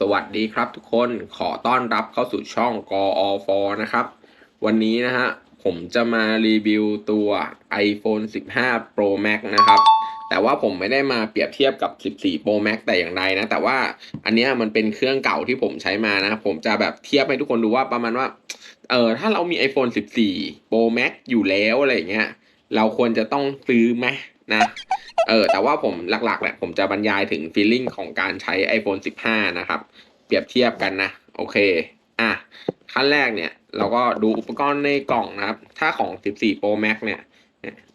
สวัสดีครับทุกคนขอต้อนรับเข้าสู่ช่องกอฟนะครับ วันนี้นะฮะผมจะมารีวิวตัว iPhone 15 Pro Max นะครับ แต่ว่าผมไม่ได้มาเปรียบเทียบกับ 14 Pro Max แต่อย่างใดนะ แต่ว่าอันนี้มันเป็นเครื่องเก่าที่ผมใช้มานะ ผมจะแบบเทียบให้ทุกคนดูว่าประมาณว่า เออถ้าเรามี iPhone 14 Pro Max อยู่แล้วอะไรอย่างเงี้ย เราควรจะต้องซื้อไหม นะเออแต่ว่าผมหลักๆแหละผมจะบรรยายถึงฟีลลิ่งของการใช้ iPhone 15 นะครับ เปรียบเทียบกันนะ โอเค อะ ขั้นแรกเนี่ยเราก็ดูอุปกรณ์ในกล่องนะครับ ถ้าของ 14 Pro Max เนี่ย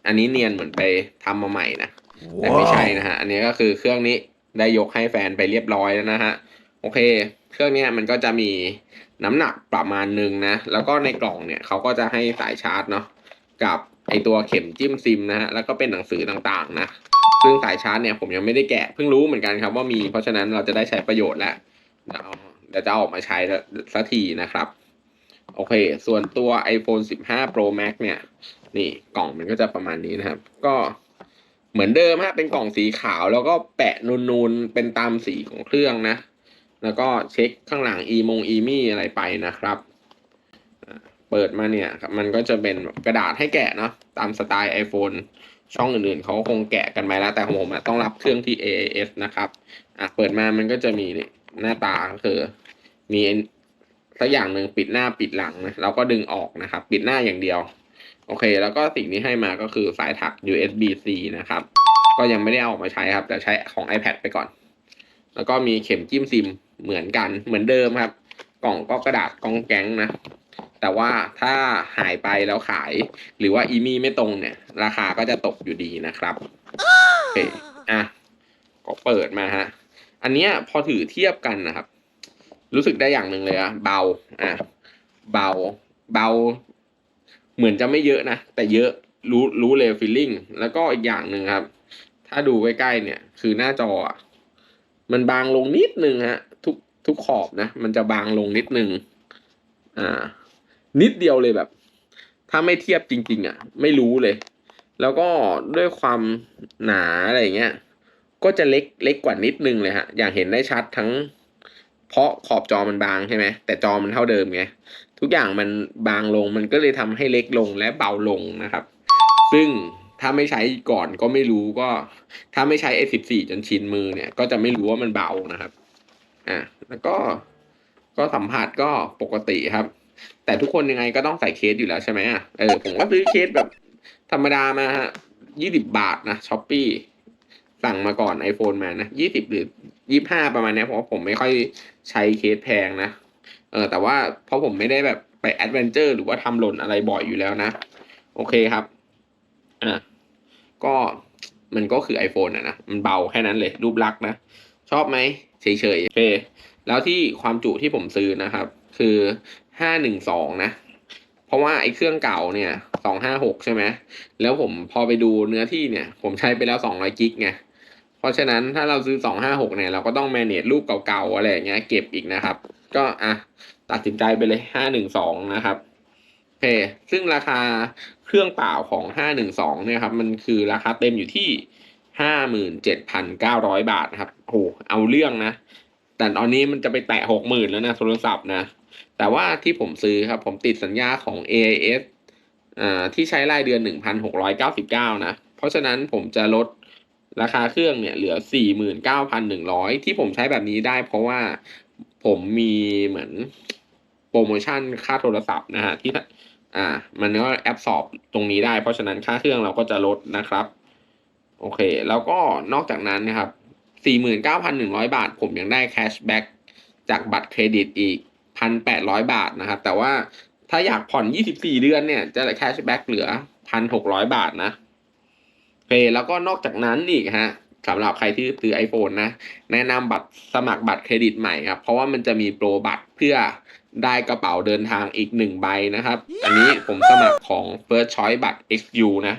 อันนี้เนียนเหมือนไปทำมาใหม่นะแต่ไม่ใช่นะฮะ อันนี้ก็คือเครื่องนี้ได้ยกให้แฟนไปเรียบร้อยแล้วนะฮะ โอเค เครื่องเนี้ยมันก็จะมีน้ำหนักประมาณหนึ่งนะ แล้วก็ในกล่องเนี่ยเขาก็จะให้สายชาร์จเนาะกับ ไอตัวเข็มจิ้มซิมนะฮะแล้วก็เป็นหนังสือต่างๆนะซึ่งสายชาร์จเนี่ยผมยังไม่ได้แกะเพิ่งรู้เหมือนกันครับว่ามีเพราะฉะนั้นเราจะได้ใช้ประโยชน์แล้วเดี๋ยวจะอออกมาใช้สักทีนะครับ โอเค ส่วนตัว iPhone 15 Pro Max เนี่ย นี่กล่องมันก็จะประมาณนี้นะครับ ก็เหมือนเดิมฮะเป็นกล่องสีขาวแล้วก็แปะนูนๆ เป็นตามสีของเครื่องนะ แล้วก็เช็คข้างหลังอีมงอีมี่อะไรไปนะครับ เปิดมาเนี่ยมันก็จะเป็นกระดาษให้แกะเนาะตามสไตล์ iPhone ช่องอื่นๆเขาคงแกะกันไปแล้ว แต่ของผมต้องรับเครื่องที่ AAS นะครับอะเปิดมามันก็จะมีนี่หน้าตาก็คือมีสักอย่างหนึ่งปิดหน้าปิดหลังนะเราก็ดึงออกนะครับ ปิดหน้าอย่างเดียว โอเค แล้วก็สิ่งที่ให้มาก็คือสายถัก USB-C นะครับ ก็ยังไม่ได้เอาออกมาใช้ครับ แต่ใช้ของ iPad ไปก่อน แล้วก็มีเข็มจิ้มซิมเหมือนกันเหมือนเดิมครับ กล่องก็กระดาษกองแก๊งนะ แต่ว่าถ้าหายไปแล้วขาย หรือว่าอีมี่ไม่ตรงเนี่ย ราคาก็จะตกอยู่ดีนะครับโอเคอะก็เปิดมาฮะ อันเนี้ยพอถือเทียบกันนะครับ รู้สึกได้อย่างหนึ่งเลยอะเบาอะเบาเบา เหมือนจะไม่เยอะนะ แต่เยอะรู้รู้เลยฟีลลิ่งแล้วก็อีกอย่างหนึ่งครับ ถ้าดูใกล้ๆเนี่ย คือหน้าจออะมันบางลงนิดนึงฮะ ทุกขอบนะ มันจะบางลงนิดนึง อ่า นิดเดียวเลยแบบ ถ้าไม่เทียบจริง ๆ อะ ไม่รู้เลย แล้วก็ด้วยความหนาอะไรเงี้ย ก็จะเล็กเล็กกว่านิดนึงเลยฮะ อย่างเห็นได้ชัดทั้ง เพราะขอบจอมันบางใช่ไหม แต่จอมันเท่าเดิมไง ทุกอย่างมันบางลง มันก็เลยทำให้เล็กลงและเบาลงนะครับ ซึ่งถ้าไม่ใช้ก่อนก็ไม่รู้ก็ ถ้าไม่ใช้ A14 จนชินมือเนี่ย ก็จะไม่รู้ว่ามันเบานะครับ อะแล้วก็ก็สัมผัสก็ปกติครับ แต่ทุกคนยังไงก็ต้องใส่เคสอยู่แล้วใช่ไหมอะเออผมก็ซื้อเคสแบบธรรมดามาฮะยี่สิบบาทนะช้อปปี้สั่งมาก่อน iPhone มานะยี่สิบหรือยี่ห้าประมาณนี้เพราะผมไม่ค่อยใช้เคสแพงนะ เออแต่ว่าเพราะผมไม่ได้แบบไปแอดเวนเจอร์หรือว่าทำหล่นอะไรบ่อยอยู่แล้วนะ โอเคครับอะก็มันก็คือ iPhone อะนะ มันเบาแค่นั้นเลย รูปลักษณ์นะ ชอบไหมเฉยๆโอเคแล้วที่ความจุที่ผมซื้อนะครับ คือห้าหนึ่งสองนะ เพราะว่าไอ้เครื่องเก่าเนี่ยสองห้าหกใช่ไหมแล้วผมพอไปดูเนื้อที่เนี่ย ผมใช้ไปแล้วสองร้อยกิกไงเพราะฉะนั้นถ้าเราซื้อสองห้าหกเนี่ยเราก็ต้อง manage รูปเก่าๆอะไรอย่างเงี้ยเก็บอีกนะครับ ก็อะตัดสินใจไปเลยห้าหนึ่งสองนะครับโอเคซึ่งราคาเครื่องเปล่าของห้าหนึ่งสองเนี่ยครับมันคือราคาเต็มอยู่ที่ ห้าหมื่นเจ็ดพันเก้าร้อยบาทนะครับโอ้โหเอาเรื่องนะ แต่ตอนนี้มันจะไปแตะหกหมื่นแล้วนะโทรศัพท์นะ แต่ว่าที่ผมซื้อครับ ผมติดสัญญาของ AIS อ่าที่ใช้รายเดือน1,699นะ เพราะฉะนั้นผมจะลดราคาเครื่องเนี่ยเหลือ 49,100 ที่ผมใช้แบบนี้ได้เพราะว่าผมมีเหมือนโปรโมชั่นค่าโทรศัพท์นะฮะที่อ่ามันก็แอบสอบตรงนี้ได้เพราะฉะนั้นค่าเครื่องเราก็จะลดนะครับ โอเค แล้วก็นอกจากนั้นนะครับ 49,100 บาท ผมยังได้แคชแบ็กจากบัตรเครดิตอีก 1,800 บาทนะครับ แต่ว่าถ้าอยากผ่อน 24 เดือนเนี่ย จะแคชแบ็กเหลือ 1,600 บาทนะโอเค แล้วก็นอกจากนั้นอีกฮะสำหรับใครที่ซื้อ iPhone นะ แนะนำบัตรสมัครบัตรเครดิตใหม่ครับ เพราะว่ามันจะมีโปรบัตรเพื่อได้กระเป๋าเดินทางอีกหนึ่งใบนะครับ อันนี้ผมสมัครของ First Choice บัตร XU นะ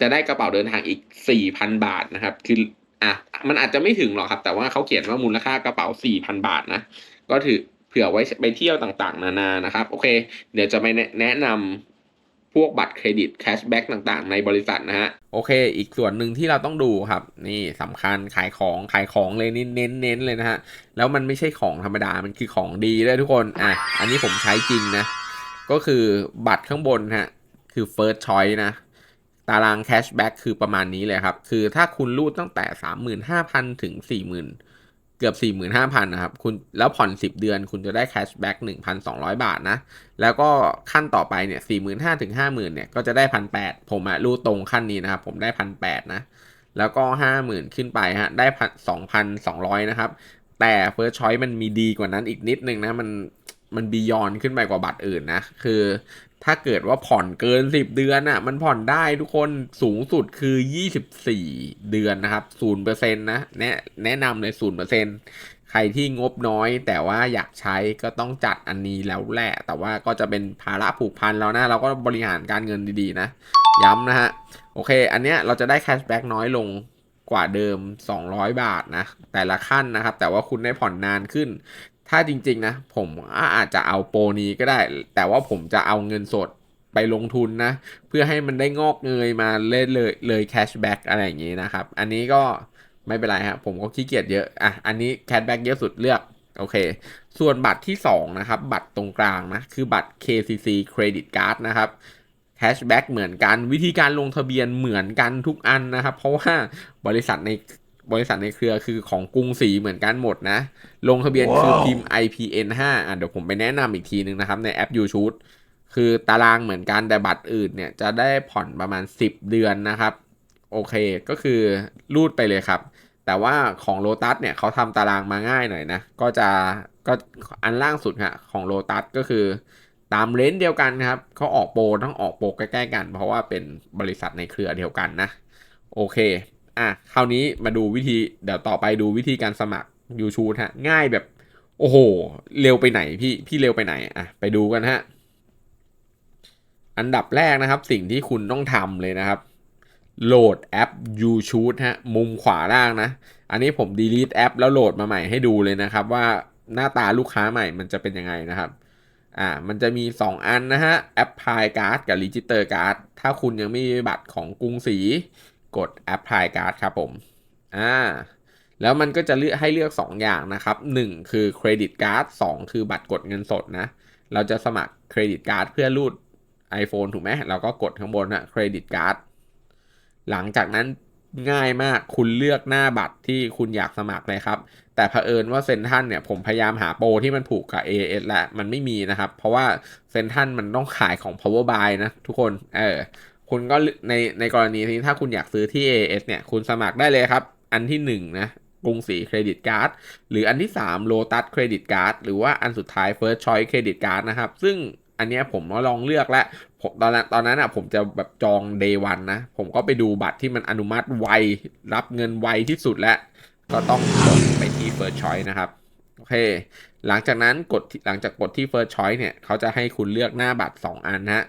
จะได้กระเป๋าเดินทางอีก 4,000 บาทนะครับ คืออะมันอาจจะไม่ถึงหรอกครับ แต่ว่าเขาเขียนว่ามูลค่ากระเป๋า 4,000 บาทนะ ก็ถือเผื่อไว้ไปเที่ยวต่างๆ นานานะครับ โอเค เดี๋ยวจะไปแนะนำพวกบัตรเครดิตแคชแบ็กต่างๆ ในบริษัทนะฮะ โอเค อีกส่วนหนึ่งที่เราต้องดูครับ นี่สำคัญขายของขายของเลยนี่เน้นเน้นเลยนะฮะ แล้วมันไม่ใช่ของธรรมดา มันคือของดีเลยทุกคน อะ อันนี้ผมใช้จริงนะ ก็คือบัตรข้างบนฮะ คือ first choice นะ ตารางแคชแบ็กคือประมาณนี้เลยครับ คือถ้าคุณรูดตั้งแต่ 35,000 ถึง 40,000 เกือบ 45,000 นะครับ คุณแล้วผ่อน 10 เดือน คุณจะได้แคชแบ็ก1,200 บาทนะ แล้วก็ขั้นต่อไปเนี่ย 45,000 ถึง 50,000 เนี่ย ก็จะได้ 1,800 ผมอะรูดตรงขั้นนี้นะครับ ผมได้ 1,800 นะ แล้วก็ 50,000 ขึ้นไปฮะ ได้ 2,200 นะครับ แต่ First Choice มันมีดีกว่านั้นอีกนิดนึงนะ มันมันบียอนขึ้นไปกว่าบัตรอื่นนะ คือ ถ้าเกิดว่าผ่อนเกิน 10 เดือนอะ มันผ่อนได้ทุกคนสูงสุดคือ 24 เดือนนะครับ0%นะแนะแนะนำเลย0%ใครที่งบน้อย แต่ว่าอยากใช้ก็ต้องจัดอันนี้แล้วแหละ แต่ว่าก็จะเป็นภาระผูกพันแล้วนะ เราก็บริหารการเงินดีๆนะ ย้ำนะฮะ โอเค อันเนี้ยเราจะได้แคชแบ็กน้อยลงกว่าเดิม 200 บาทนะ แต่ละขั้นนะครับ แต่ว่าคุณได้ผ่อนนานขึ้น ถ้าจริงๆนะ ผมอาจจะเอาโปรนี้ก็ได้ แต่ว่าผมจะเอาเงินสดไปลงทุนนะ เพื่อให้มันได้งอกเงยมาเล่เลยเลยแคชแบ็กอะไรอย่างนี้นะครับ อันนี้ก็ไม่เป็นไรครับผมก็ขี้เกียจเยอะอะอันนี้แคชแบ็กเยอะสุดเลือกโอเค ส่วนบัตรที่ 2 นะครับ บัตรตรงกลางนะ คือบัตร KCC Credit Card นะครับแคชแบ็กเหมือนกันวิธีการลงทะเบียนเหมือนกันทุกอันนะครับ เพราะว่าบริษัทใน บริษัทในเครือคือของกรุงศรีเหมือนกันหมดนะ ลงทะเบียนคือพิมพ์ IPN 5อะเดี๋ยวผมไปแนะนำอีกทีนึงนะครับ ในแอป YouTube คือตารางเหมือนกันแต่บัตรอื่นเนี่ยจะได้ผ่อนประมาณ 10 เดือนนะครับ โอเคก็คือรูดไปเลยครับ แต่ว่าของโ o ตัสเนี่ยเขาทำตารางมาง่ายหน่อยนะ ก็จะก็อันล่างสุดฮะของโ o ตัสก็คือตามเลนส์เดียวกันครับเขาออกโปรต้องออกโปรใกล้ๆกัน เพราะว่าเป็นบริษัทในเครือเดียวกันนะ โอเค อะคราวนี้มาดูวิธีเดี๋ยวต่อไปดูวิธีการสมัคร YouTube ฮะ ง่ายแบบ โอ้โห เร็วไปไหนพี่พี่เร็วไปไหนอะไปดูกันฮะ อันดับแรกนะครับ สิ่งที่คุณต้องทำเลยนะครับ โหลดแอป YouTube ฮะ มุมขวาล่างนะ อันนี้ผม delete แอปแล้วโหลดมาใหม่ให้ดูเลยนะครับ ว่าหน้าตาลูกค้าใหม่มันจะเป็นยังไงนะครับอ่ามันจะมี 2 อันนะฮะแอปพลายการ์ดกับ Register Card ถ้าคุณยังไม่มีบัตรของกรุงศรี กด Apply Card ครับผม อ่า แล้วมันก็จะเลือกให้เลือก 2 อย่างนะครับ 1 คือเครดิตการ์ด2คือบัตรกดเงินสดนะ เราจะสมัครเครดิตการ์ดเพื่อรูด iPhone ถูกไหมเราก็กดข้างบนนะเครดิตการ์ด หลังจากนั้นง่ายมากคุณเลือกหน้าบัตรที่คุณอยากสมัครเลยครับ แต่เผอิญว่าเซนทันเนี่ยผมพยายามหาโปรที่มันผูกกับ AS แหละมันไม่มีนะครับ เพราะว่าเซนทันมันต้องขายของ power buy นะทุกคน เออ คุณก็ในในกรณีนี้ถ้าคุณอยากซื้อที่ AS เนี่ย คุณสมัครได้เลยครับ อันที่1นนะกรุงศรีเครดิตการ์ดหรืออันที่3โลตัสเครดิตการ์ดหรือว่าอันสุดท้าย First Choice เครดิตการ์ดนะครับ ซึ่งอันนี้ผมก็ลองเลือกแล้วผมตอนนั้นตอนนั้นอะผมจะแบบจอง day one นะ ผมก็ไปดูบัตรที่มันอนุมัติไว รับเงินไวที่สุดแล้ว ก็ต้องกดไปที่ First Choice นะครับโอเค หลังจากนั้นกดหลังจากกดที่ First Choice เนี่ยเขาจะให้คุณเลือกหน้าบัตร 2 อันนะ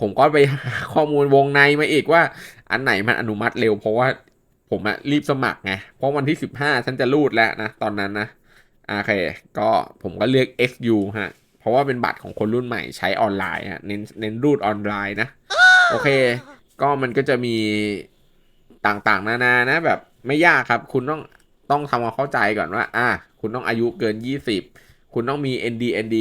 ผมก็ไปหาข้อมูลวงในมาอีกว่า อันไหนมันอนุมัติเร็ว เพราะว่าผมอะรีบสมัครไง เพราะวันที่15ฉันจะรูดแล้วนะ ตอนนั้นนะโอเค ก็ผมก็เลือก XU ฮะ เพราะว่าเป็นบัตรของคนรุ่นใหม่ใช้ออนไลน์ฮะ เน้นเน้นรูดออนไลน์นะ โอเค ก็มันก็จะมีต่างๆ นานานะ แบบไม่ยากครับ คุณต้องต้องทำความเข้าใจก่อนว่า อะคุณต้องอายุเกิน 20 คุณต้องมี ND ND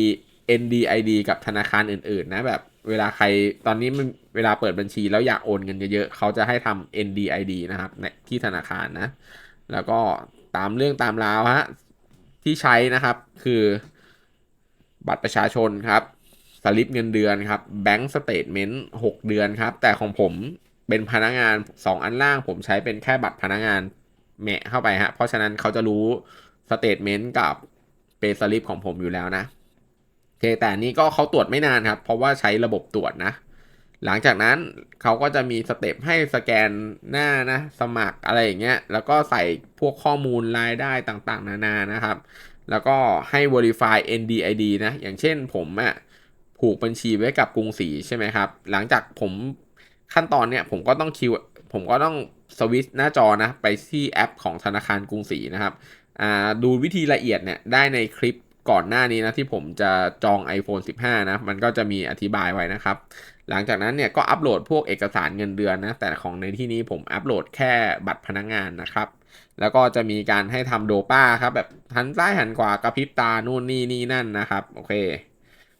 NDID กับธนาคารอื่น ๆ นะแบบ เวลาใครตอนนี้มันเวลาเปิดบัญชีแล้วอยากโอนเงินเยอะๆเขาจะให้ทำ NDID นะครับที่ธนาคารนะ แล้วก็ตามเรื่องตามราวฮะที่ใช้นะครับคือบัตรประชาชนครับสลิปเงินเดือนครับแบงก์สเตทเมนต์หกเดือนครับ แต่ของผมเป็นพนักงาน 2 อันล่างผมใช้เป็นแค่บัตรพนักงานแมะเข้าไปฮะเพราะฉะนั้นเขาจะรู้สเตทเมนต์กับเปสลิปของผมอยู่แล้วนะ เคแต่นี้ก็เขาตรวจไม่นานครับ เพราะว่าใช้ระบบตรวจนะ หลังจากนั้นเขาก็จะมีสเต็ปให้สแกนหน้านะ สมัครอะไรอย่างเงี้ย แล้วก็ใส่พวกข้อมูลรายได้ต่างๆ นานานะครับ แล้วก็ให้ verify NDID นะ อย่างเช่นผมอะผูกบัญชีไว้กับกรุงศรีใช่ไหมครับ หลังจากผมขั้นตอนเนี้ยผมก็ต้องคิวผมก็ต้องสวิตช์หน้าจอนะ ไปที่แอปของธนาคารกรุงศรีนะครับอ่าดูวิธีละเอียดเนี่ยได้ในคลิป ก่อนหน้านี้นะที่ผมจะจอง iPhone 15 นะ มันก็จะมีอธิบายไว้นะครับ หลังจากนั้นเนี่ยก็อัปโหลดพวกเอกสารเงินเดือนนะ แต่ของในที่นี้ผมอัปโหลดแค่บัตรพนักงงานนะครับ แล้วก็จะมีการให้ทำโดป้าครับ แบบหันซ้ายหันขวากระพริบตานู่นนี่นี่นั่นนะครับ โอเค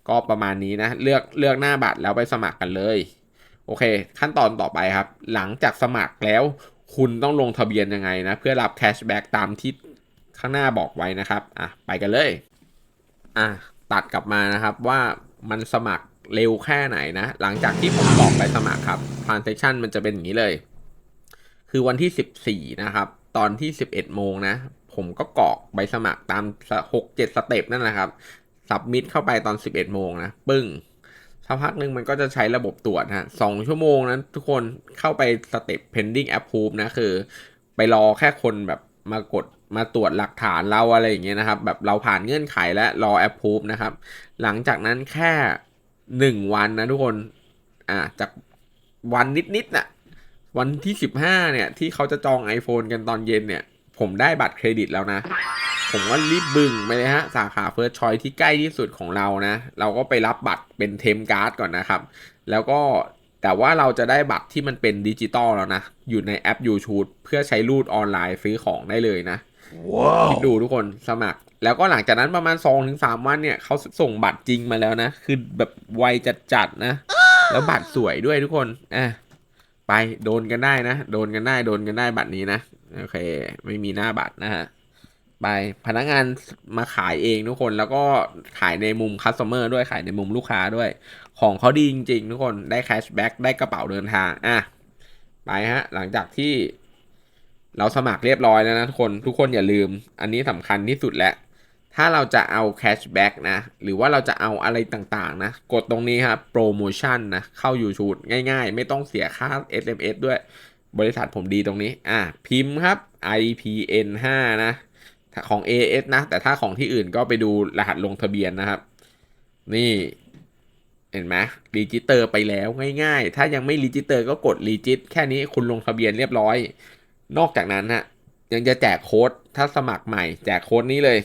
ก็ประมาณนี้นะ เลือกเลือกหน้าบัตรแล้วไปสมัครกันเลย โอเค ขั้นตอนต่อไปครับ หลังจากสมัครแล้วคุณต้องลงทะเบียนยังไงนะ เพื่อรับแคชแบ็กตามที่ข้างหน้าบอกไว้นะครับ อะ ไปกันเลย อะตัดกลับมานะครับว่ามันสมัครเร็วแค่ไหนนะ หลังจากที่ผมบอกไปสมัครครับ transaction มันจะเป็นอย่างนี้เลย คือวันที่ 14 นะครับ ตอนที่ 11 โมงนะ ผมก็กรอกใบสมัครตาม 6-7 สเต็ปนั่นแหละครับสับมิดเข้าไปตอน 11 โมงนะ ปึ้งสักพักหนึ่งมันก็จะใช้ระบบตรวจฮะสองชั่วโมงนั้นทุกคนเข้าไปสเต็ป pending approve นะ คือ ไปรอแค่คนแบบ มากดมาตรวจหลักฐานเราอะไรอย่างเงี้ยนะครับ แบบเราผ่านเงื่อนไขและรอ approve นะครับ หลังจากนั้นแค่หนึ่งวันนะทุกคน อ่าจากวันนิดๆน่ะวันที่สิบห้าเนี่ย ที่เขาจะจอง iPhone กันตอนเย็นเนี่ย ผมได้บัตรเครดิตแล้วนะ ผมก็รีบบึงไปเลยฮะ สาขา First Choice ที่ใกล้ที่สุดของเรานะ เราก็ไปรับบัตรเป็นเทมการ์ดก่อนนะครับ แล้วก็ แต่ว่าเราจะได้บัตรที่มันเป็นดิจิตอลแล้วนะ อยู่ในแอป YouTube เพื่อใช้รูดออนไลน์ซื้อของได้เลยนะว้าวคิดดูทุกคนสมัคร แล้วก็หลังจากนั้นประมาณ2อถึงสวันเนี่ยเขาส่งบัตรจริงมาแล้วนะ คือแบบไวจัดๆนะ แล้วบัตรสวยด้วยทุกคนอะไปโดนกันได้นะ โดนกันได้โดนกันได้บัตรนี้นะ โอเค ไม่มีหน้าบัตรนะฮะ ไปพนักงานมาขายเองทุกคนแล้วก็ขายในมุมคัสเตอร์ด้วยขายในมุมลูกค้าด้วย ของเขาดีจริงๆ ทุกคนได้แคชแบ็กได้กระเป๋าเดินทางอะไปฮะ หลังจากที่เราสมัครเรียบร้อยแล้วนะทุกคนทุกคนอย่าลืม อันนี้สำคัญที่สุดแหละถ้าเราจะเอาแคชแบ็กนะ หรือว่าเราจะเอาอะไรต่างๆ นะ กดตรงนี้ครับโปรโมชั่นนะ เข้า YouTube ง่ายๆ ไม่ต้องเสียค่า SMS ด้วยบริษัทผมดีตรงนี้ อะ พิมพ์ครับ IPN 5 นะ ของ AS นะ แต่ถ้าของที่อื่นก็ไปดูรหัสลงทะเบียนนะครับ นี่เห็นไหมรีจิเตอร์ไปแล้วง่าย ๆ ถ้ายังไม่รีจิเตอร์ก็กดรีจิต แค่นี้คุณลงทะเบียนเรียบร้อย นอกจากนั้นฮะยังจะแจกโค้ดถ้าสมัครใหม่ แจกโค้ดนี้เลย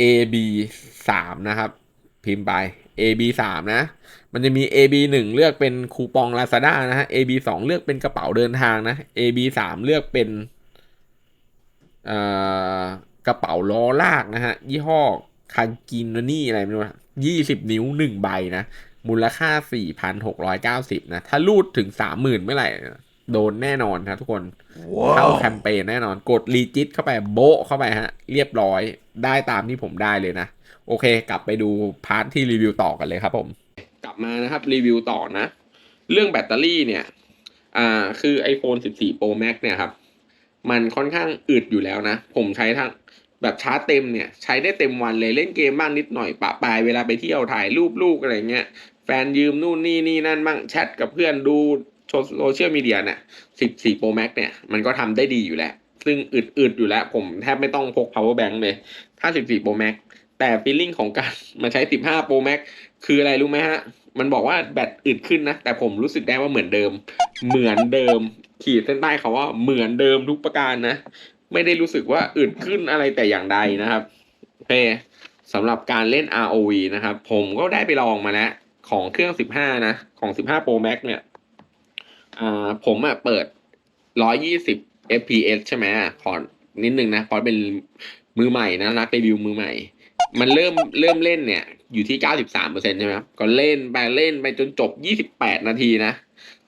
AB 3นะครับ พิมพ์ไป AB 3นะ มันจะมี AB 1เลือกเป็นคูปอง Lazada นะฮะ AB 2เลือกเป็นกระเป๋าเดินทางนะ AB 3เลือกเป็น กระเป๋าล้อลากนะฮะ ยี่ห้อคันกินนี่อะไรไม่รู้ยี่สิบนิ้วหนึ่งใบนะ มูลค่าสี่พันหกร้อยเก้าสิบนะ ถ้ารูดถึงสามหมื่นเมื่อไหร่ โดนแน่นอนครับทุกคนว้าเข้าวแคมเปญแน่นอน กดรีจิตเข้าไปโบะเข้าไปฮะ เรียบร้อยได้ตามที่ผมได้เลยนะ โอเค กลับไปดูพาร์ทที่รีวิวต่อกันเลยครับผม กลับมานะครับรีวิวต่อนะ เรื่องแบตเตอรี่เนี่ย อ่า คือ iPhone 14 Pro Max เนี่ยครับ มันค่อนข้างอึดอยู่แล้วนะ ผมใช้ทั้งแบบชาร์จเต็มเนี่ย ใช้ได้เต็มวันเลยเล่นเกมบ้างนิดหน่อยปะปายเวลาไปเที่ยวถ่ายรูปลูกอะไรเงี้ยแฟนยืมนู่นนี่นี่นั่นบ้างแชทกับเพื่อนดูโซเชียลมีเดียเนี่ย14 Pro Max เนี่ยมันก็ทำได้ดีอยู่แล้ว ซึ่งอึดๆอยู่แล้ว ผมแทบไม่ต้องพก power bank เลย ถ้า 14 Pro Max แต่ฟีลลิ่งของการมาใช้ 15 Pro Max คืออะไรรู้ไหมฮะ มันบอกว่าแบตอึดขึ้นนะ แต่ผมรู้สึกได้ว่าเหมือนเดิม เหมือนเดิม ขีดเส้นใต้เขาว่าเหมือนเดิมทุกประการนะ ไม่ได้รู้สึกว่าอึดขึ้นอะไรแต่อย่างใดนะครับโอเคสำหรับการเล่น ROV นะครับ ผมก็ได้ไปลองมาแล้ว ของเครื่อง 15 นะ ของ 15 Pro Max เนี่ยอ่าผมอะเปิด 120 fps ใช่ไหมขอนิดนึงนะเพราะเป็นมือใหม่นะนักรีวิวมือใหม่ มันเริ่มเริ่มเล่นเนี่ย อยู่ที่ 93%ใช่ไหมครับก็เล่นไปเล่นไปจนจบ 28 นาทีนะ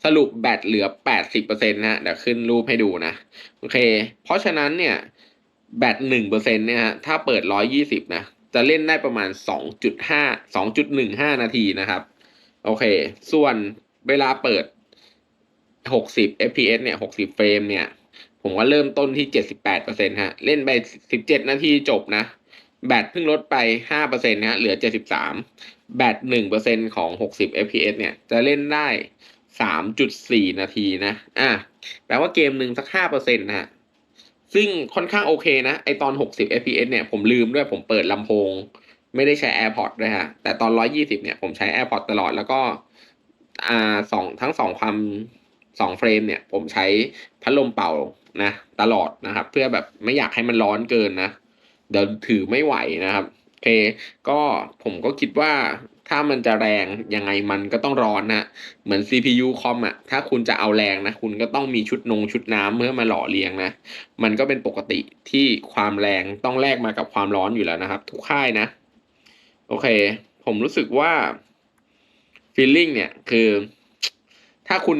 สรุปแบตเหลือ 80%นะฮะเดี๋ยวขึ้นรูปให้ดูนะ โอเค เพราะฉะนั้นเนี่ยแบต1%เนี่ยฮะถ้าเปิด 120 นะ จะเล่นได้ประมาณ 2.5 2.15 นาทีนะครับ โอเค ส่วนเวลาเปิด 60 fps เนี่ย 60 เฟรมเนี่ย ผมว่าเริ่มต้นที่ 78%ฮะ เล่นไป 17 นาทีจบนะ แบตเพิ่งลดไป 5%นะฮะเหลือ 73 แบต 1%ของ 60 fps เนี่ย จะเล่นได้ 3.4นาทีนะ อะ แปลว่าเกมหนึ่งสัก5%นะฮะซึ่งค่อนข้างโอเคนะ ไอตอน60 fps เนี่ยผมลืมด้วยผมเปิดลำโพง ไม่ได้ใช้ AirPods ด้วยฮะ แต่ตอน120เนี่ยผมใช้ AirPods ตลอดแล้วก็ อ่าสองทั้งสองความสองเฟรมเนี่ย ผมใช้พัดลมเป่านะตลอดนะครับ เพื่อแบบไม่อยากให้มันร้อนเกินนะ เดี๋ยวถือไม่ไหวนะครับโอเค ก็ผมก็คิดว่า ถ้ามันจะแรงยังไงมันก็ต้องร้อนนะเหมือน CPU คอมอะถ้าคุณจะเอาแรงนะ คุณก็ต้องมีชุดนงชุดน้ำเพื่อมาหล่อเลี้ยงนะ มันก็เป็นปกติที่ความแรงต้องแลกมากับความร้อนอยู่แล้วนะครับ ทุกค่ายนะ โอเค ผมรู้สึกว่า feeling เนี่ยคือ ถ้าคุณ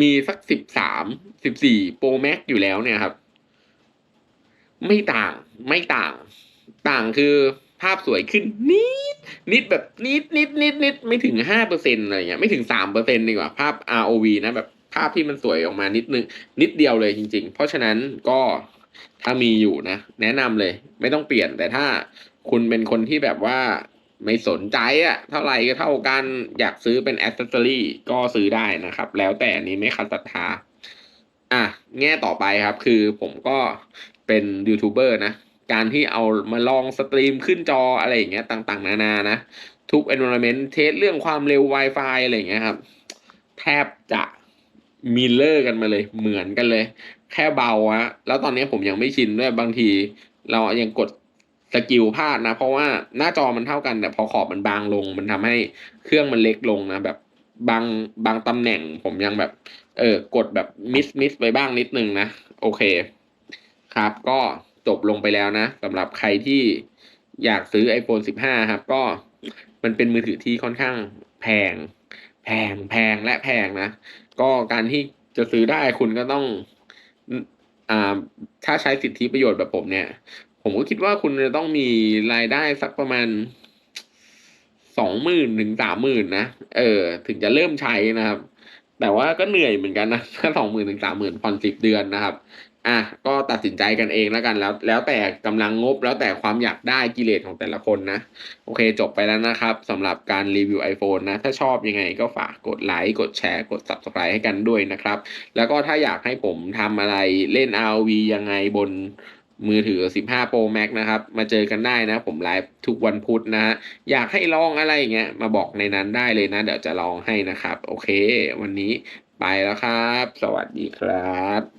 มีสักสิบสามสิบสี่โปรแม็กอยู่แล้วเนี่ยครับ ไม่ต่างไม่ต่าง ต่างคือ ภาพสวยขึ้นนิดนิดแบบนิดนิดนิดนิดไม่ถึงห้าเปอร์เซ็นอะไรเงี้ยไม่ถึงสามเปอร์เซ็นดีกว่าภาพ ROV นะแบบภาพที่มันสวยออกมานิดนึงนิดเดียวเลยจริง ๆ เพราะฉะนั้นก็ถ้ามีอยู่นะ แนะนำเลย ไม่ต้องเปลี่ยนแต่ถ้าคุณเป็นคนที่แบบว่าไม่สนใจอะเท่าไหร่ก็เท่ากันอยากซื้อเป็นอ c เซสซอรี่ก็ซื้อได้นะครับ แล้วแต่อันนี้ไม่คัดศรัทธา อะ แง่ต่อไปครับ คือผมก็เป็นยูทูบเบอร์นะ การที่เอามาลองสตรีมขึ้นจออะไรอย่างเงี้ยต่างๆ นานานะ ทุก environment เทสเรื่องความเร็ว Wi-Fi อะไรอย่างเงี้ยครับ แทบจะมิลเลอร์กันมาเลยเหมือนกันเลย แค่เบาฮะแล้วตอนนี้ผมยังไม่ชินด้วยบางที เรายังกดสกิลพลาดนะ เพราะว่าหน้าจอมันเท่ากัน แต่พอขอบมันบางลง มันทำให้เครื่องมันเล็กลงนะแบบบางบางตำแหน่งผมยังแบบ เออกดแบบมิสมิสไปบ้างนิดนึงนะ โอเค ครับก็ จบลงไปแล้วนะสำหรับใครที่อยากซื้อ iPhone 15 ครับ ก็มันเป็นมือถือที่ค่อนข้างแพง แพงแพงและแพงนะ ก็การที่จะซื้อได้คุณก็ต้องอ่าถ้าใช้สิทธิประโยชน์แบบผมเนี่ย ผมก็คิดว่าคุณจะต้องมีรายได้สักประมาณสองหมื่นถึงสามหมื่นนะเออ ถึงจะเริ่มใช้นะครับ แต่ว่าก็เหนื่อยเหมือนกันนะถ้าสองหมื่นถึงสามหมื่นผ่อนสิบเดือนนะครับ อะก็ตัดสินใจกันเองแล้วกันแล้ว แล้วแต่กำลังงบแล้วแต่ความอยากได้กิเลสของแต่ละคนนะ โอเคจบไปแล้วนะครับสำหรับการรีวิว iPhone นะ ถ้าชอบยังไงก็ฝากกดไลค์กดแชร์กด Subscribe ให้กันด้วยนะครับ แล้วก็ถ้าอยากให้ผมทำอะไรเล่น RV ยังไงบนมือถือ 15 Pro Max นะครับ มาเจอกันได้นะ ผมไลฟ์ทุกวันพุธนะฮะ อยากให้ลองอะไรอย่างเงี้ย มาบอกในนั้นได้เลยนะ เดี๋ยวจะลองให้นะครับ โอเค วันนี้ไปแล้วครับ สวัสดีครับ